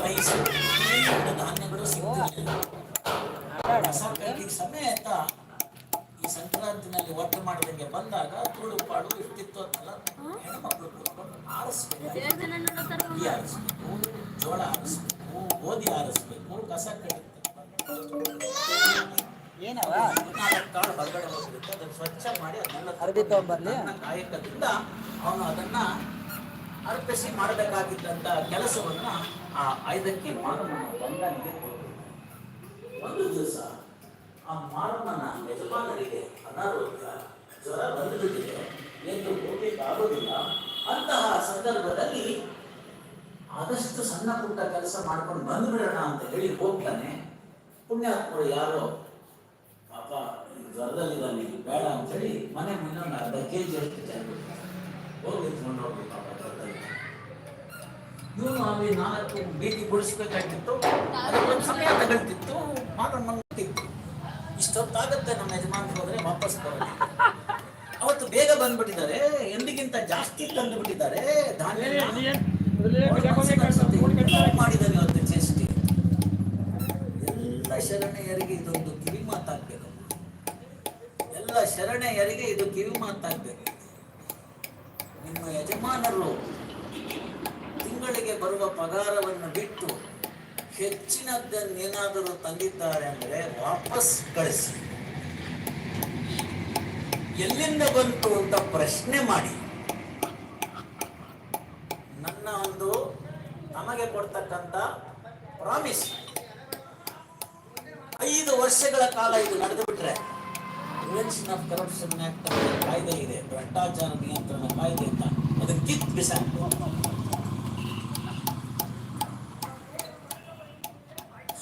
ಅನೇಕ ಧಾನ್ಯಗಳು ಸಿಗ್ತಿರಲಿಲ್ಲ ಕಸ ಸಮಯ ಸಮೇತ ಈ ಸಂಕ್ರಾಂತಿನಲ್ಲಿ ಒಟ್ಟು ಮಾಡಿದಂಗೆ ಬಂದಾಗ ತುಳು ಪಾಡು ಇರ್ತಿತ್ತು ಅಂತಲ್ಲ ಹೆಣ್ಮಕ್ಳು ಕೂತ್ಕೊಂಡು ಆರಿಸ್ಬೇಕು ಆರಿಸ್ಬೇಕು ಜೋಳ ಆರಿಸ್ಬೇಕು ಗೋಧಿ ಆರಿಸ್ಬೇಕು ಕಸ ನಾಲ್ಕು ಕಾಳು ಹೊರಗಡೆ ಹೋಗಿರುತ್ತೆ ಅದನ್ನು ಸ್ವಚ್ಛ ಮಾಡಿ ಅದನ್ನೆಲ್ಲ ಕಾಯಕದಿಂದ ಅವನು ಅದನ್ನ ಅರ್ಪಿಸಿ ಮಾಡಬೇಕಾಗಿದ್ದಂತ ಕೆಲಸವನ್ನ ಆ ಐದಕ್ಕೆ ಮಾನವನ ಕೊಟ್ಟರು. ಒಂದು ದಿವಸ ಆ ಮಾನವನ ಯಜಮಾನರಿಗೆ ಅನಾರೋಗ್ಯ, ಜ್ವರ ಬಂದುಬಿಟ್ಟಿದೆ. ಎಂದು ಹೋಗ್ಲಿಕ್ಕೆ ಆಗೋದಿಲ್ಲ ಅಂತಹ ಸಂದರ್ಭದಲ್ಲಿ ಆದಷ್ಟು ಸಣ್ಣ ಪುಟ್ಟ ಕೆಲಸ ಮಾಡ್ಕೊಂಡು ಬಂದ್ಬಿಡೋಣ ಅಂತ ಹೇಳಿ ಹೋಗ್ತಾನೆ. ಪುಣ್ಯಾತ್ಮರು ಯಾರೋ, ಪಾಪ ಜ್ವರದಲ್ಲಿದ್ದಾನೆ ಬೇಡ ಅಂತೇಳಿ ಮನೆ ಮುಂದೆ ಒಂದು ಅರ್ಧ ಕೆ ಜಿ ಅಷ್ಟು ಹೋಗಿ ನಿಂತ್ಕೊಂಡು ಹೋಗಿ ಪಾಪ. ಜ್ವರದಲ್ಲಿ ಇವನು ಅಲ್ಲಿ ನಾಲ್ಕು ಬೀದಿ ಗುಡಿಸ್ಬೇಕಾಗಿತ್ತು ಅದಕ್ಕೊಂದು ಸಮಯ ತಗೊಳ್ತಿತ್ತು ಮಾರಮ್ಮಂತಿತ್ತು ಇಷ್ಟೊತ್ತಾಗತ್ತೆ ನಮ್ಮ ಯಜಮಾನ್ರು ಹೋದ್ರೆ ವಾಪಸ್ ಬರೋದು ಅವತ್ತು ಬೇಗ ಬಂದ್ಬಿಟ್ಟಿದ್ದಾರೆ. ಎಂದಿಗಿಂತ ಜಾಸ್ತಿ ತಂದುಬಿಟ್ಟಿದ್ದಾರೆ. ಮಾಡಿದ್ದಾರೆ ಧಾನ್ಯ ಮಾಡಿದ್ದಾನೆ ಇವತ್ತು ಚೇಷ್ಟಿ ಎಲ್ಲ ಶರಣೆಯರಿಗೆ ಇದೊಂದು ಕಿವಿ ಮಾತಾಗ್ಬೇಕು ಎಲ್ಲ ಶರಣೆಯರಿಗೆ ಇದು ಕಿವಿ ಮಾತಾಗ್ಬೇಕು ನಿಮ್ಮ ಯಜಮಾನರು ತಿಂಗಳಿಗೆ ಬರುವ ಪಗಾರವನ್ನು ಬಿಟ್ಟು ಹೆಚ್ಚಿನದ್ದನ್ನೇನಾದರೂ ತಂದಿದ್ದಾರೆ ಅಂದರೆ ವಾಪಸ್ ಕಳಿಸಿ. ಎಲ್ಲಿಂದ ಬಂತು ಅಂತ ಪ್ರಶ್ನೆ ಮಾಡಿ. ನನ್ನ ಒಂದು ನಮಗೆ ಕೊಡ್ತಕ್ಕಂಥ ಪ್ರಾಮಿಸ್. ಐದು ವರ್ಷಗಳ ಕಾಲ ಇದು ನಡೆದು ಬಿಟ್ರೆ ಪ್ರಿವೆನ್ಷನ್ ಆಫ್ ಕರಪ್ಷನ್ ಆಕ್ಟ್ ಕಾಯ್ದೆ ಇದೆ. ಭ್ರಷ್ಟಾಚಾರ ನಿಯಂತ್ರಣ ಕಾಯ್ದೆ ಅಂತ. ಅದಕ್ಕೆ ಕಿತ್ ಬಿಸಾಕು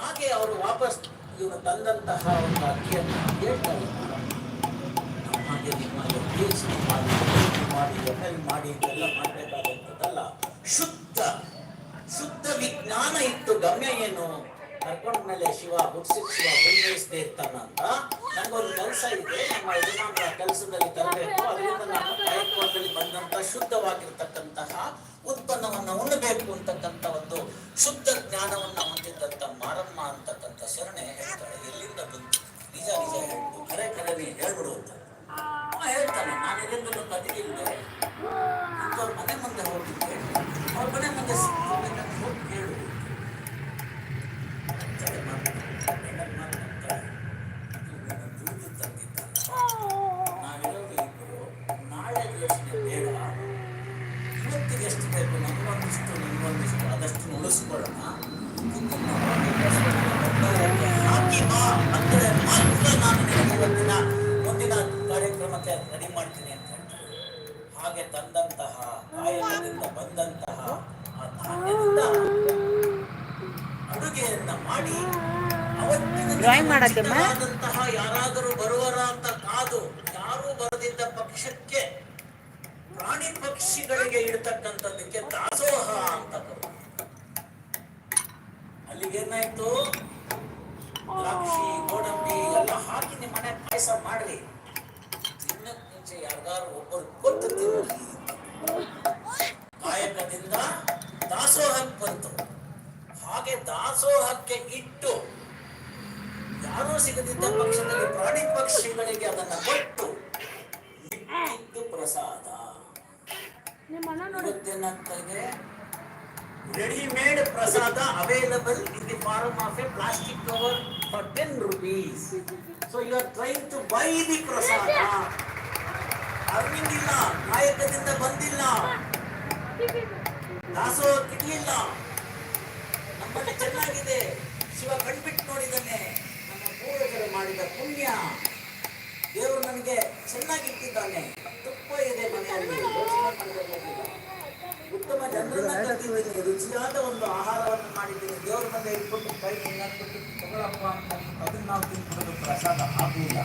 ಹಾಗೆ ಅವರು ವಾಪಸ್ ಇವನು ತಂದಂತಹ ಒಂದು ಅಕ್ಕಿಯನ್ನು ನಿಮ್ಮಲ್ಲಿ PhD ಮಾಡಿ PhD ಮಾಡಿ ಎಲ್ ಮಾಡಿ, ಇದೆಲ್ಲ ಮಾಡಬೇಕಾದಂಥದ್ದಲ್ಲ, ಶುದ್ಧ ಶುದ್ಧ ವಿಜ್ಞಾನ ಇತ್ತು, ಗಮ್ಯ ಏನು? ಕರ್ಕೊಂಡ ಮೇಲೆ ಶಿವ ಹುಟ್ಟಿಸಿ ಶಿವ ಇರ್ತಾನ ಅಂತ ನನಗೊಂದು ಕೆಲಸ ಇದೆ. ನಮ್ಮ ಯಜಮಾನರ ಕೆಲಸದಲ್ಲಿ ತರಬೇಕು. ಅದರಿಂದ ನಾನು ಕಾಯಕವಾದಲ್ಲಿ ಬಂದಂತ ಶುದ್ಧವಾಗಿರ್ತಕ್ಕಂತಹ ಉತ್ಪನ್ನವನ್ನು ಉಣ್ಣಬೇಕು ಅಂತಕ್ಕಂಥ ಒಂದು ಶುದ್ಧ ಜ್ಞಾನವನ್ನ ಹೊಂದಿದ್ದಂತ ಮಾರಮ್ಮ ಅಂತಕ್ಕಂಥ ಶರಣೆ ಹೇಳ್ತಾಳೆ. ಎಲ್ಲಿಂದ ಬಂತು? ನಿಜ ನಿಜ ಹೇಳ್ಬಿಡು. ಕರೆ ಕರೆ ಹೇಳ್ಬಿಡು ಅಂತ. ಹೇಳ್ತಾನೆ. ನಾನು ಎಲ್ಲಿಂದಲೂ ಕದಿಲಿಲ್ದೆ ಇವತ್ತಿನ ಮುಂದಿನ ಕಾರ್ಯಕ್ರಮಕ್ಕೆ ರೆಡಿ ಮಾಡ್ತೀನಿ ಅಂತ ಹೇಳ್ತಾರೆ. ಹಾಗೆ ತಂದಂತಹ ಕಾಯಕದಿಂದ ಬಂದಂತಹ ಆ ಧಾನ್ಯದಿಂದ ಅಡುಗೆಯನ್ನ ಮಾಡಿ ಅವತ್ತಿನ Drawing ಮಾಡಕ್ಕಮ್ಮ? ದಿನದಂತಹ ಯಾರಾದರೂ ಬರುವರ ಅಂತ ಕಾದು ಯಾರು ಬರದಿದ್ದ ಪಕ್ಷಕ್ಕೆ ಪ್ರಾಣಿ ಪಕ್ಷಿಗಳಿಗೆ ಇಡ್ತಕ್ಕಂಥದ್ದಕ್ಕೆ ದಾಸೋಹ ಅಂತ ಅಲ್ಲಿಗೆ ಅಲ್ಲಿಗೇನಾಯ್ತು? ದ್ರಾಕ್ಷಿ ಗೋಡಂಬಿ ಎಲ್ಲ ಹಾಕಿ ನಿಮ್ಮ ಮನೆ ಪಾಯಸ ಮಾಡ್ರಿ. ತಿನ್ನಕ್ ಮುಂಚೆ ಯಾರ್ದಾರು ಒಬ್ಬರು ಕೊಟ್ಟು ತಿನ್ನಿ ಕಾಯಕದಿಂದ ದಾಸೋಹಕ್ಕೆ ಬಂತು. ಹಾಗೆ ದಾಸೋಹಕ್ಕೆ ಇಟ್ಟು ಯಾರೂ ಸಿಗದಿದ್ದ ಪಕ್ಷದಲ್ಲಿ ಪ್ರಾಣಿ ಪಕ್ಷಿಗಳಿಗೆ ಅದನ್ನ ಕೊಟ್ಟು ಇಟ್ಟಿದ್ದು ಪ್ರಸಾದ. ಇವತ್ತೇನಾಗ್ತದೆ readymade prasada available in the form of a plastic cover for ten rupees so you are trying to buy the prasada earning ಇಲ್ಲ ಬಂದಿಲ್ಲ. ದಾಸೋಹಕ್ಕಿರ್ಲಿಲ್ಲ ನಮ್ಮಲ್ಲಿ ಚೆನ್ನಾಗಿದೆ. ಶಿವ ಕಣ್ಬಿಟ್ಟು ನೋಡಿದ್ದಾನೆ ನಮ್ಮ ಪೂರ್ವಜರು ಮಾಡಿದ ಪುಣ್ಯ. ದೇವರು ನನಗೆ ಚೆನ್ನಾಗಿಟ್ಟಿದ್ದಾನೆ ತುಪ್ಪ ಇದೆ ಮನೆಯಲ್ಲಿ. ಯೋಚನೆ ಉತ್ತಮ ಜನರನ್ನ ಕಟ್ಟಿದ್ದೀನಿ ರುಚಿಯಾದ ಒಂದು ಆಹಾರವನ್ನು ಮಾಡಿದ್ದೀನಿ ದೇವ್ರ ಮುಂದೆ ಇಟ್ಬಿಟ್ಟು ಕೈ ಹಿಂಗಾಕ್ಬಿಟ್ಟು ತಗೊಳಪ್ಪ ಅಂತ ಅದನ್ನ ನಾವು ತಿನ್ಕೊಂಡು ಪ್ರಸಾದ ಆಗುವುದಿಲ್ಲ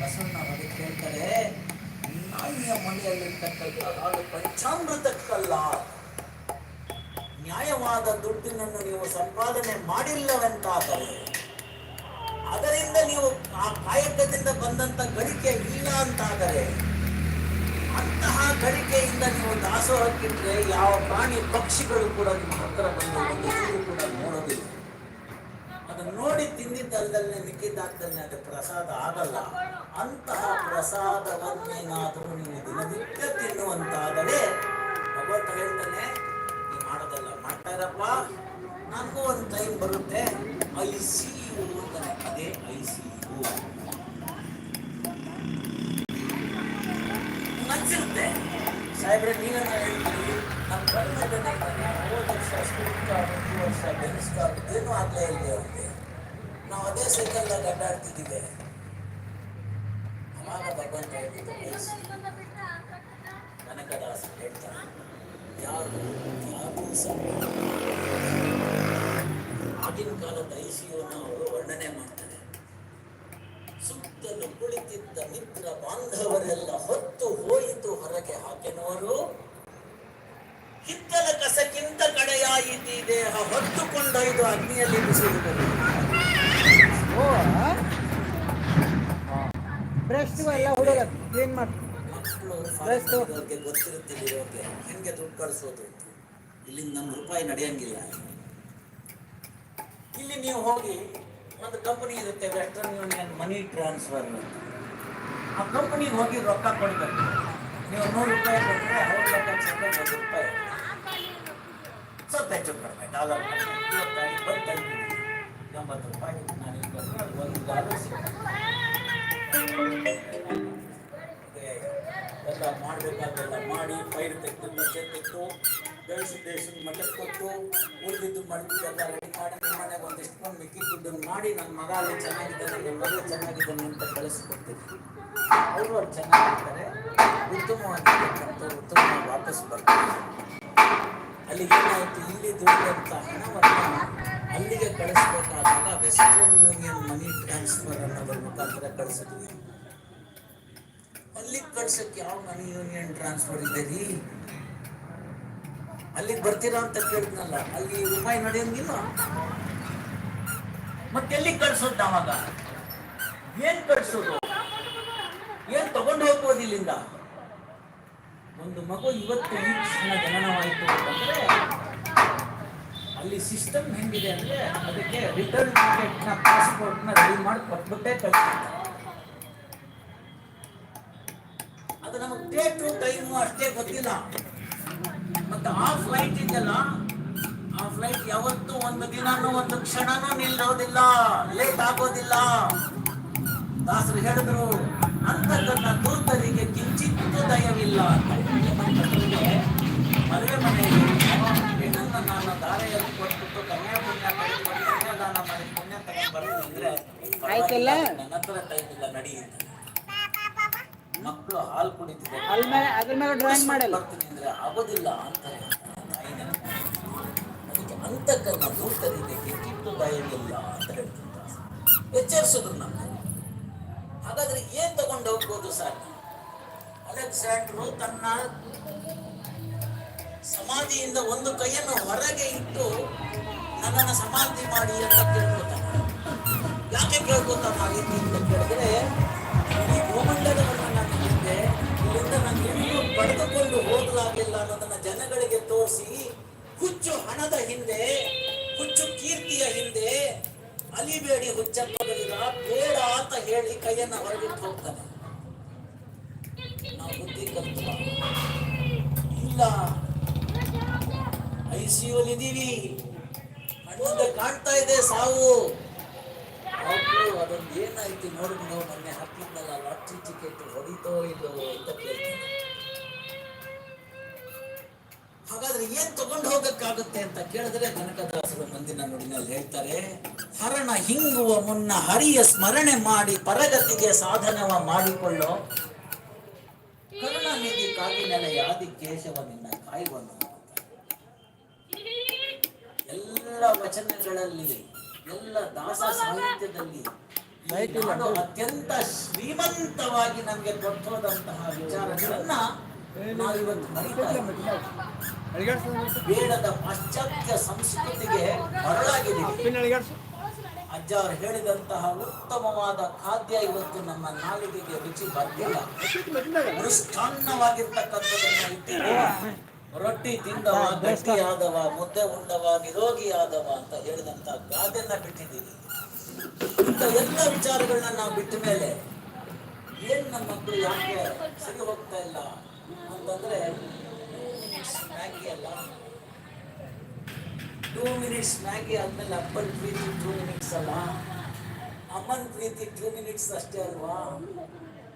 ಬಸವಣ್ಣ ಅದಕ್ಕೆ ಹೇಳ್ತಾರೆ ನಾಯಿಯ ಮನೆಯಲ್ಲಿರ್ತಕ್ಕಂಥ ಅದು ಪಂಚಾಮೃತಕ್ಕಲ್ಲ ನ್ಯಾಯವಾದ ದುಡ್ಡಿನನ್ನು ನೀವು ಸಂಪಾದನೆ ಮಾಡಿಲ್ಲವೆಂತಾದರೆ, ಅದರಿಂದ ನೀವು ಆ ಕಾಯಕದಿಂದ ಬಂದಂತ ಗಳಿಕೆ ಇಲ್ಲ ಅಂತಾದರೆ ಅಂತಹ ಕಲಿಕೆಯಿಂದ ನೀವು ದಾಸೋಹಕ್ಕಿಟ್ರೆ ಯಾವ ಪ್ರಾಣಿ ಪಕ್ಷಿಗಳು ಕೂಡ ನಿಮ್ಮ ಹತ್ತಿರ ಬಂದು ಒಂದು ಕೂಡ ನೋಡೋದಿಲ್ಲ ಅದನ್ನು ನೋಡಿ ತಿಂದಿದ್ದಲ್ದಲ್ಲೇ ಮಿಕ್ಕಿದ್ದಾಗ್ದಲ್ಲೇ ಅದು ಪ್ರಸಾದ ಆಗಲ್ಲ. ಅಂತಹ ಪ್ರಸಾದವನ್ನೇನಾದರೂ ನೀವು ದಿನನಿತ್ಯ ತಿನ್ನುವಂತಾದರೆ ಭಗವಂತ ಹೇಳ್ತಾನೆ ನೀವು ಮಾಡೋದಲ್ಲ ಮಾಡ್ತಾ ಇರಪ್ಪ. ನನಗೂ ಒಂದು ಟೈಮ್ ಬರುತ್ತೆ. ಐ ಸಿ ಯು ಅದೇ ಐ ಸಿ ಯು ಅನ್ಸಿರುತ್ತೆ ಸಾಹೇಬ್ರೆ ನೀವೇನ ಹೇಳ್ತೀವಿ ನಮ್ಮ ಕರ್ನಾಟಕದ ಮೂವತ್ತು ವರ್ಷ ಸ್ಕೂಲ್ ಕಾರ್ಡ್ ಈ ವರ್ಷ ಡೆನ್ಸ್ ಕಾರ್ಡ್ ಏನೂ ಆಗಲೇ ಇಲ್ಲ ಅವ್ರಿಗೆ. ನಾವು ಅದೇ ಸೈಕಲ್ದಾಗ ಅಡ್ಡಾಡ್ತಿದ್ದೀವಿ ಅವಾಗ ಹೇಳ್ತಾನೆ ಯಾರು ಯಾರು ಆಗಿನ ಕಾಲದ ಐಸಿಯುನ ಅವರು ವರ್ಣನೆ ಮಾಡ್ತಾರೆ. ಸುತ್ತಲೂ ಕುಳಿತಿದ್ದ ಮಿತ್ರ ಬಾಂಧವರೆಲ್ಲ ಹೊತ್ತು ಹೋಯಿತು ಹೊರಗೆ ಹಾಕೆನವರು. ಹಿತ್ತಲ ಕಸಕ್ಕಿಂತ ಕಡೆಯಾಯಿತಿ ದೇಹ ಹೊತ್ತುಕೊಂಡೊಯ್ದು ಅಗ್ನಿಯಲ್ಲಿ ಬಿಸಿರುವುದು ಬ್ರಷ್ ಎಲ್ಲ ಹುಡುಗ ಕ್ಲೀನ್ ಮಾಡಿ. ಮಕ್ಕಳು ಆಯ್ತು. ಅವ್ರಿಗೆ ಗೊತ್ತಿರುತ್ತಿಲ್ಲ ಇರೋರಿಗೆ ಹೆಂಗೆ ದುಡ್ಡು ಕಳಿಸೋದು ಇಲ್ಲಿಂದ ನಮ್ಮ ರೂಪಾಯಿ ನಡೆಯಂಗಿಲ್ಲ. ಇಲ್ಲಿ ನೀವು ಹೋಗಿ ಒಂದು ಕಂಪನಿ ಇರುತ್ತೆ ವೆಸ್ಟರ್ನ್ ಯೂನಿಯನ್ ಮನಿ ಟ್ರಾನ್ಸ್ಫರ್ ಆ ಕಂಪನಿಗೆ ಹೋಗಿ ರೊಕ್ಕ ಕೊಡ್ಬೇಕು. ನೀವು ನೂರು ರೂಪಾಯಿ ಕೊಟ್ಟರೆ ಅವ್ರ ಲೆಕ್ಕಾಚಾರ ಒಂದು ರೂಪಾಯಿ. ಸ್ವಲ್ಪ ಹೆಚ್ಚು ಕಡಿಮೆ ಡಾಲರ್ ಎಂಬತ್ತು ರೂಪಾಯಿ ನಾನು ಅದು ಒಂದು ಡಾಲರ್ ಎಲ್ಲ ಮಾಡಬೇಕಾದೆಲ್ಲ ಮಾಡಿ ಪೈರು ತೆಗೆದು ಮಚ್ಚೆ ತೆಗೆದು ಬೆಳೆಸಿ ದೇಶದ ಕೊಟ್ಟು ಉಳಿದಿದ್ದು ಎಲ್ಲ ರೆಡಿ ಮಾಡಿ ಮನೆಗೆ ಒಂದಿಷ್ಟು ಬಂದು ಮಿಕ್ಕಿ ದುಡ್ಡನ್ನು ಮಾಡಿ ನನ್ನ ಮಗ ಅಲ್ಲಿ ಚೆನ್ನಾಗಿದ್ದಾನೆ ನನ್ನ ಮಗ ಚೆನ್ನಾಗಿದ್ದಾನೆ ಅಂತ ಕಳಿಸ್ಕೊಡ್ತೀನಿ. ಅವರು ಅವ್ರು ಚೆನ್ನಾಗಿರ್ತಾರೆ. ಉತ್ತಮವಾಗಿರ್ತಕ್ಕಂಥವ್ರು ಉತ್ತಮವಾಗಿ ವಾಪಸ್ ಬರ್ತಾರೆ. ಅಲ್ಲಿ ಏನಾಯಿತು? ಇಲ್ಲಿ ದುಡಿದಂಥ ಹಣವನ್ನು ಅಲ್ಲಿಗೆ ಕಳಿಸ್ಬೇಕಾದಾಗ ವೆಸ್ಟರ್ನ್ ಯೂನಿಯನ್ ಮನಿ ಟ್ರಾನ್ಸ್ಫರ್ ಅನ್ನೋದ್ರ ಮುಖಾಂತರ ಕಳಿಸಿದ್ವಿ. ಅಲ್ಲಿಗೆ ಕಳ್ಸಕ್ಕೆ ಯಾವ ಮನಿ ಯೂನಿಯನ್ ಟ್ರಾನ್ಸ್ಫರ್ ಇದೆ ರೀ? ಅಲ್ಲಿಗೆ ಬರ್ತೀರಾ ಅಂತ ಕೇಳಿದ್ನಲ್ಲ, ಅಲ್ಲಿ ರೂಪಾಯಿ ನಡೆಯಂಗಿಲ್ಲ. ಮತ್ತೆ ಎಲ್ಲಿಗೆ ಕಳ್ಸೋದು ನಾವಾಗ ಏನ್ ಕಳ್ಸೋದು? ಏನ್ ತಗೊಂಡು ಹೋಗ್ಬೋದು ಇಲ್ಲಿಂದ? ಒಂದು ಮಗು ಇವತ್ತು ಈ ಕ್ಷಣ ಜನನವಾಯಿತು ಅಂತಂದ್ರೆ, ಅಲ್ಲಿ ಸಿಸ್ಟಮ್ ಹೆಂಗಿದೆ ಅಂದ್ರೆ ಅದಕ್ಕೆ ರಿಟರ್ನ್ ಟಿಕೆಟ್ನ ಪಾಸ್ಪೋರ್ಟ್ನ ರೆಡಿ ಮಾಡಿ ಕೊಟ್ಬಿಟ್ಟೆ ಕಳ್ಸಿ ಅದು ನಮಗೆ ಡೇಟು ಟೈಮು ಅಷ್ಟೇ ಗೊತ್ತಿಲ್ಲ. ಮತ್ತೆ ಆ ಫ್ಲೈಟ್ ಇದೆಯಲ್ಲ ಆಫ್ ಫ್ಲೈಟ್ ಯಾವತ್ತೂ ಒಂದು ದಿನನೂ ಒಂದು ಕ್ಷಣನೂ ನಿಲ್ಲೋದಿಲ್ಲ ಲೇಟ್ ಆಗೋದಿಲ್ಲ. ದಾಸರು ಹೇಳಿದ್ರು ಅಂತಕ್ಕಂಥ ದೂತರಿಗೆ ಕಿಂಚಿತ್ತೂ ದಯವಿಲ್ಲ. ಮದುವೆ ಮನೆಯಲ್ಲಿ ನಾನು ದಾರೆಯಲ್ಲಿ ಕೊಟ್ಬಿಟ್ಟು ಕನ್ಯಾ ಪುಣ್ಯ ಕನ್ಯಾದಾನ ಮಾಡಿ ಪುಣ್ಯ ತಗೊಂಡು ಅಂದ್ರೆ ಆಯ್ತಲ್ಲ? ನನ್ನ ಹತ್ರ ಟೈಮ್ ಇಲ್ಲ ನಡಿ ಅಂತ ಮಕ್ಕಳು ಹಾಲು ಕುಡಿತಿದ್ದಾರೆ. ಅಲ್ಲಿ ಮೇಲೆ ಅದ್ರ ಮೇಲೆ ಡ್ರಾಯಿಂಗ್ ಮಾಡಲ್ಲ. ಬರ್ತೀನಿ ಅಂದ್ರೆ ಆಗೋದಿಲ್ಲ ಅಂತಾರೆ. ಅದಕ್ಕೆ ಅಂತಕ್ಕನ್ನ ದೂತರಿಗೆ ಕಿಟ್ಟು ದಯವಿಲ್ಲ ಅಂತ ಹೇಳ್ತಿದ್ದ ಎಚ್ಚರಿಸಿದ್ರು ನಮ್ಮ ಹಾಗಾದ್ರೆ ಏನ್ ತಗೊಂಡು ಹೋಗ್ಬೋದು ಸರ್? ಅಲೆಕ್ಸಾಂಡ್ರು ತನ್ನ ಸಮಾಧಿಯಿಂದ ಒಂದು ಕೈಯನ್ನು ಹೊರಗೆ ಇಟ್ಟು ನನ್ನನ್ನು ಸಮಾಧಿ ಮಾಡಿ ಅಂತ ಕೇಳ್ಕೊತಾನೆ. ಯಾಕೆ ಹೇಳ್ಬೋತ್ನ ಮಾಡಿ ಅಂತ ಕೇಳಿದ್ರೆ ಈ ಭೂಮಂಡಲವನ್ನು ಪಡೆದುಕೊಂಡು ಹೋಗಲಾಗಿಲ್ಲ ಅನ್ನೋದನ್ನ ಜನಗಳಿಗೆ ತೋರಿಸಿ, ಹುಚ್ಚು ಹಣದ ಹಿಂದೆ, ಹುಚ್ಚು ಕೀರ್ತಿಯ ಹಿಂದೆ ಅಲಿಬೇಡಿ ಹುಚ್ಚಪ್ಪಗಳಿಗ ಬೇಡ ಅಂತ ಹೇಳಿ ಕೈಯನ್ನ ಹೊರಗಿಟ್ಟು ಹೋಗ್ತಾನೆ. ನಾವು ಬುದ್ಧಿ ಇಲ್ಲ. ಐ ಸಿ ಇದೀವಿ. ಕಣ್ಣಿಂದ ಕಾಣ್ತಾ ಇದೆ ಸಾವು. ಅದೊಂದು ಏನಾಯ್ತು ನೋಡಿದ್ ನಾವು ಮೊನ್ನೆ ಹಾಕಿದ್ನಲ್ಲ ಲಾಟ್ರಿ ಟಿಕೆಟ್ ಹೊಡಿತೋ ಇಲ್ಲೋ ಅಂತ ಕೇಳ್ತೀನಿ. ಹಾಗಾದ್ರೆ ಏನ್ ತಗೊಂಡು ಹೋಗಕ್ಕಾಗುತ್ತೆ ಅಂತ ಕೇಳಿದ್ರೆ ಕನಕದಾಸರು ಮುಂದಿನ ನುಡಿನಲ್ಲಿ ಹೇಳ್ತಾರೆ ಹರಣ ಹಿಂಗುವ ಮುನ್ನ ಹರಿಯ ಸ್ಮರಣೆ ಮಾಡಿ ಪರಗತಿಗೆ ಸಾಧನವ ಮಾಡಿಕೊಳ್ಳೋ. ಕರುಣಾನಿಧಿ ಕಾಗಿನೆಲೆ ಯಾದಿ ಕೇಶವ ನಿನ್ನ ಕಾಯುವನು ಎಲ್ಲ ವಚನಗಳಲ್ಲಿ ಎಲ್ಲ ದಾಸ ಸಾಹಿತ್ಯದಲ್ಲಿ ಅತ್ಯಂತ ಶ್ರೀಮಂತವಾಗಿ ನಮಗೆ ಕೊಟ್ಟೋದಂತಹ ವಿಚಾರಗಳನ್ನ ನಾವಿವತ್ತು ಮರಿತಾ. ಬೇಡದ ಪಾಶ್ಚಾತ್ಯ ಸಂಸ್ಕೃತಿಗೆ ಮರಳಾಗಿದ್ದೀವಿ ಅಜ್ಜ ಅವರು ಹೇಳಿದಂತಹ ಉತ್ತಮವಾದ ಖಾದ್ಯ ಇವತ್ತು ನಮ್ಮ ನಾಲಿಗೆಗೆ ರುಚಿ ಬರ್ತಿಲ್ಲ. ಮೃಷ್ಟಾನ್ನವಾಗಿರ್ತಕ್ಕಂಥದನ್ನ ಇಟ್ಟಿದ್ದೀವಿ ರೊಟ್ಟಿ ತಿಂದವ ಗಟ್ಟಿಯಾದವ ಮುದ್ದೆ ಉಂಡವ ನಿರೋಗಿಯಾದವ ಅಂತ ಹೇಳಿದಂತ ಗಾದೆನ್ನ ಬಿಟ್ಟಿದ್ದೀವಿ ಇಂಥ ಎಲ್ಲ ವಿಚಾರಗಳನ್ನ ನಾವು ಬಿಟ್ಟ ಮೇಲೆ ಏನ್ ನಮ್ಮ ಮಕ್ಕಳು ಯಾಕೆ ಸರಿ ಹೋಗ್ತಾ ಇಲ್ಲ ಅಂತಂದ್ರೆ ಮ್ಯಾಗಿ ಅಲ್ಲ. ಟೂ ಮಿನಿಟ್ಸ್ ಮ್ಯಾಗಿ ಆದ್ಮೇಲೆ ಅಪ್ಪನ ಪ್ರೀತಿ ಟೂ ಮಿನಿಟ್ಸ್ ಅಲ್ಲ? ಅಮ್ಮನ ಪ್ರೀತಿ ಟೂ ಮಿನಿಟ್ಸ್ ಅಷ್ಟೇ ಅಲ್ವಾ?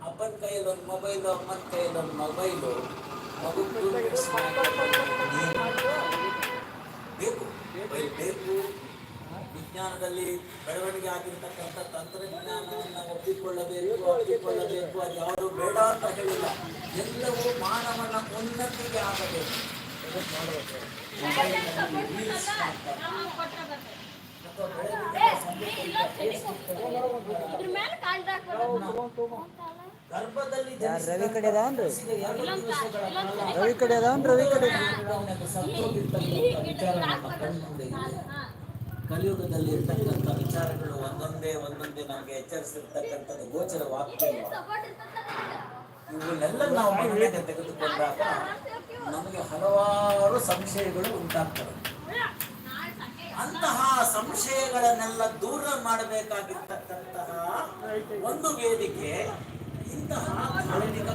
ಅಪ್ಪನ ಕೈಯಲ್ಲಿ ಒಂದು ಮೊಬೈಲು ಅಮ್ಮನ ಕೈಯಲ್ಲಿ ಒಂದು ಮೊಬೈಲು ಮಗು ಟೂ ಮಿನಿಟ್ಸ್ ಬೇಕು. ಬೇಕು. ವಿಜ್ಞಾನದಲ್ಲಿ ಬೆಳವಣಿಗೆ ಆಗಿರ್ತಕ್ಕಂಥ ತಂತ್ರಜ್ಞಾನವನ್ನು ಒಪ್ಪಿಕೊಳ್ಳಬೇಕು ಒಪ್ಪಿಕೊಳ್ಳಬೇಕು ಅದು ಯಾರು ಬೇಡ ಅಂತ ಹೇಳಿಲ್ಲ. ಎಲ್ಲವೂ ಮಾನವನ ಉನ್ನತಿಗೆ ಆಗಬೇಕು. ಗರ್ಭದಲ್ಲಿ ಯಾರ್ ರವಿ ಕಡೆ ಅದಾವನ್ರಿ? ರವಿ? ಕಡೆ ಅದಾವನ್ ರವಿ ಕಡೆ? ಕಲಿಯುಗದಲ್ಲಿ ಇರ್ತಕ್ಕಂಥ ವಿಚಾರಗಳು ಒಂದೊಂದೇ ಒಂದೊಂದೇ ನಮಗೆ ಎಚ್ಚರಿಸಿರ್ತಕ್ಕಂಥದ್ದು ಗೋಚರವಾಗ್ತಿಲ್ಲ ಇವುಗಳನ್ನೆಲ್ಲ ನಾವು ಮನೆಗೆ ತೆಗೆದುಕೊಂಡಾಗ ನಮಗೆ ಹಲವಾರು ಸಂಶಯಗಳು ಉಂಟಾಗ್ತವೆ. ಅಂತಹ ಸಂಶಯಗಳನ್ನೆಲ್ಲ ದೂರ ಮಾಡಬೇಕಾಗಿರ್ತಕ್ಕಂತಹ ಒಂದು ವೇದಿಕೆ ಇಂತಹ ಧಾರ್ಮಿಕ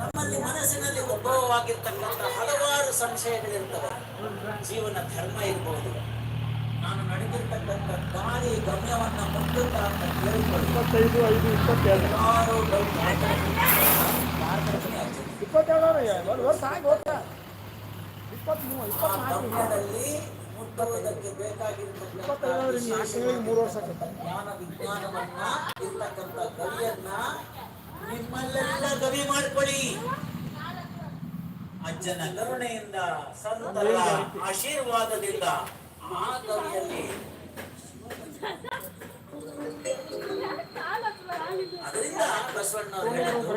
ನಮ್ಮಲ್ಲಿ ಮನಸ್ಸಿನಲ್ಲಿ ಉದ್ಭವವಾಗಿರ್ತಕ್ಕಂಥ ಹಲವಾರು ಸಂಶಯಗಳಿರ್ತವೆ ಜೀವನ ಧರ್ಮ ಇರಬಹುದು ನಾನು ನಡೆದಿರ್ತಕ್ಕಂಥ ದಾರಿ ಗಮ್ಯವನ್ನ ಅಂತ ಇಪ್ಪತ್ತೈದು ಐದು ಇಪ್ಪತ್ತೆರಡು? ಇಪ್ಪತ್ತೆರಡು ವರ್ಷ ಆಗಿ ಹೋಗ್ತಾ ಗಮ್ಯದಲ್ಲಿ ಮುಟ್ಟುವುದಕ್ಕೆ ಬೇಕಾಗಿರ್ತಕ್ಕಂಥ ಮೂರು ವರ್ಷ ಆಗುತ್ತೆ. ಜ್ಞಾನ ವಿಜ್ಞಾನವನ್ನ ಇರ್ತಕ್ಕಂಥ ಗವಿಯನ್ನ ನಿಮ್ಮಲ್ಲೆಲ್ಲ ಗವಿ ಮಾಡ್ಕೊಳ್ಳಿ. ಅಜ್ಜನ ಕರುಣೆಯಿಂದ ಸಂತರ ಆಶೀರ್ವಾದದಿಂದ ಆ ಗವಿಯಲ್ಲಿ ಅದರಿಂದ ಬಸವಣ್ಣವರು ಹೇಳಿದ್ದು,